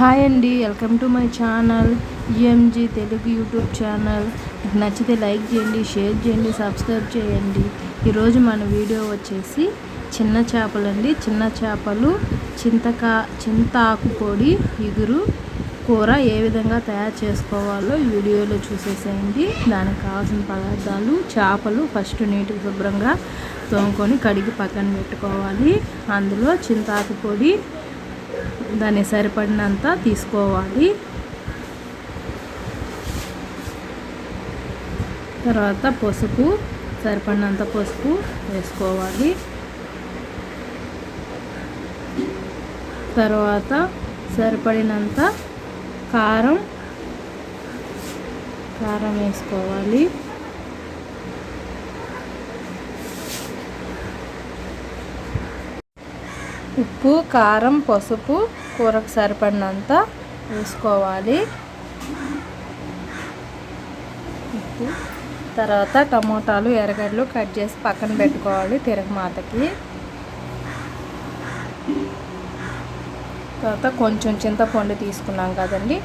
Hi అండి welcome to my channel EMG Telugu YouTube channel. నచ్చితే like చేయండి share చేయండి సబ్స్క్రైబ్ చేయండి. ఈరోజు మన వీడియో వచ్చేసి చిన్న చేపలండి చిన్న చేపలు చింతకా చింతాకు పొడి ఇగురు కూర ఏ విధంగా తయారు చేసుకోవాలో వీడియోలో చూసేసేయండి. దానికి కావాల్సిన పదార్థాలు చేపలు ఫస్ట్ నీటికి శుభ్రంగా తోముకొని కడిగి పక్కన పెట్టుకోవాలి. అందులో చింతాకు పొడి దాన్ని సరిపడినంత తీసుకోవాలి. తర్వాత పసుపు సరిపడినంత పసుపు వేసుకోవాలి. తర్వాత సరిపడినంత కారం కారం వేసుకోవాలి. ఉప్పు కారం పసుపు కూరకు సరిపడినంత వేసుకోవాలి. ఉప్పు. తర్వాత టమోటాలు ఎర్రగడ్డలు కట్ చేసి పక్కన పెట్టుకోవాలి తిరగమాతకి తర్వాత కొంచెం చింతపండు తీసుకున్నాం కదండి.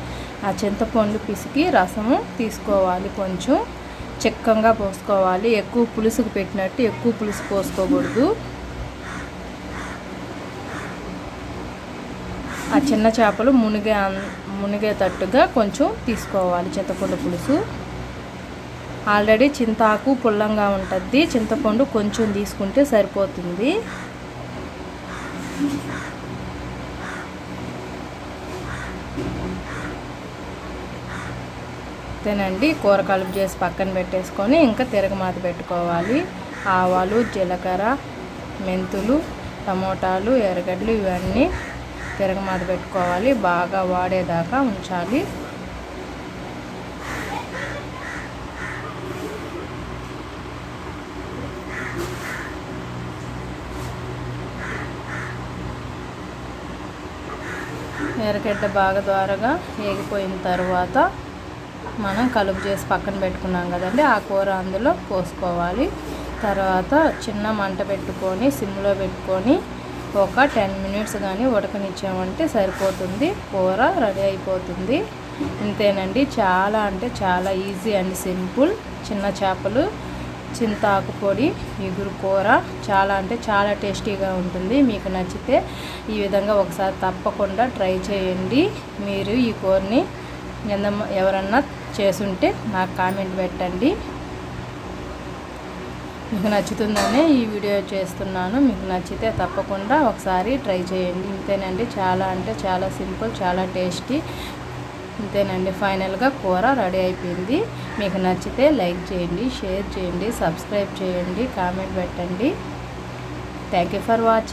ఆ చింతపండు పిసికి రసము తీసుకోవాలి కొంచెం. చిక్కంగా పోసుకోవాలి. ఎక్కువ పులుసుకు పెట్టినట్టు ఎక్కువ పులుసు పోసుకోకూడదు. ఆ చిన్న చేపలు మునిగే మునిగేటట్టుగా కొంచెం తీసుకోవాలి. చింతపండు పులుసు. ఆల్రెడీ చింతాకు పుల్లంగా ఉంటుంది. చింతపండు కొంచెం తీసుకుంటే సరిపోతుంది. అంతేనండి కూర కలుపు చేసి పక్కన పెట్టేసుకొని ఇంకా తిరగమాత పెట్టుకోవాలి. ఆవాలు జీలకర్ర మెంతులు టమోటాలు ఎర్రగడ్డలు ఇవన్నీ తిరగమాత పెట్టుకోవాలి. బాగా వాడేదాకా ఉంచాలి. ఎర్రగడ్డ బాగా ద్వారగా వేగిపోయిన తర్వాత మనం కలుపు చేసి పక్కన పెట్టుకున్నాం కదండి. ఆ కూర అందులో పోసుకోవాలి. తర్వాత చిన్న మంట పెట్టుకొని సిమ్లో పెట్టుకొని ఒక టెన్ మినిట్స్ కానీ ఉడకనిచ్చామంటే సరిపోతుంది. కూర రెడీ అయిపోతుంది. ఇంతేనండి. చాలా అంటే చాలా ఈజీ అండ్ సింపుల్ చిన్న చేపలు చింతాకు పొడి ఇగురు కూర చాలా అంటే చాలా టేస్టీగా ఉంటుంది. మీకు నచ్చితే ఈ విధంగా ఒకసారి తప్పకుండా ట్రై చేయండి. మీరు ఈ కూరని ఎంత ఎవరన్నా చేసుంటే నాకు కామెంట్ పెట్టండి. మీకు నచ్చుతుందనే ఈ వీడియో చేస్తున్నాను. మీకు నచ్చితే తప్పకుండా ఒకసారి ట్రై చేయండి. ఇంతేనండి చాలా అంటే చాలా సింపుల్ చాలా టేస్టీ. ఇంతేనండి ఫైనల్గా కూర రెడీ అయిపోయింది. మీకు నచ్చితే లైక్ చేయండి షేర్ చేయండి సబ్స్క్రైబ్ చేయండి కామెంట్ పెట్టండి. Thank you for watching.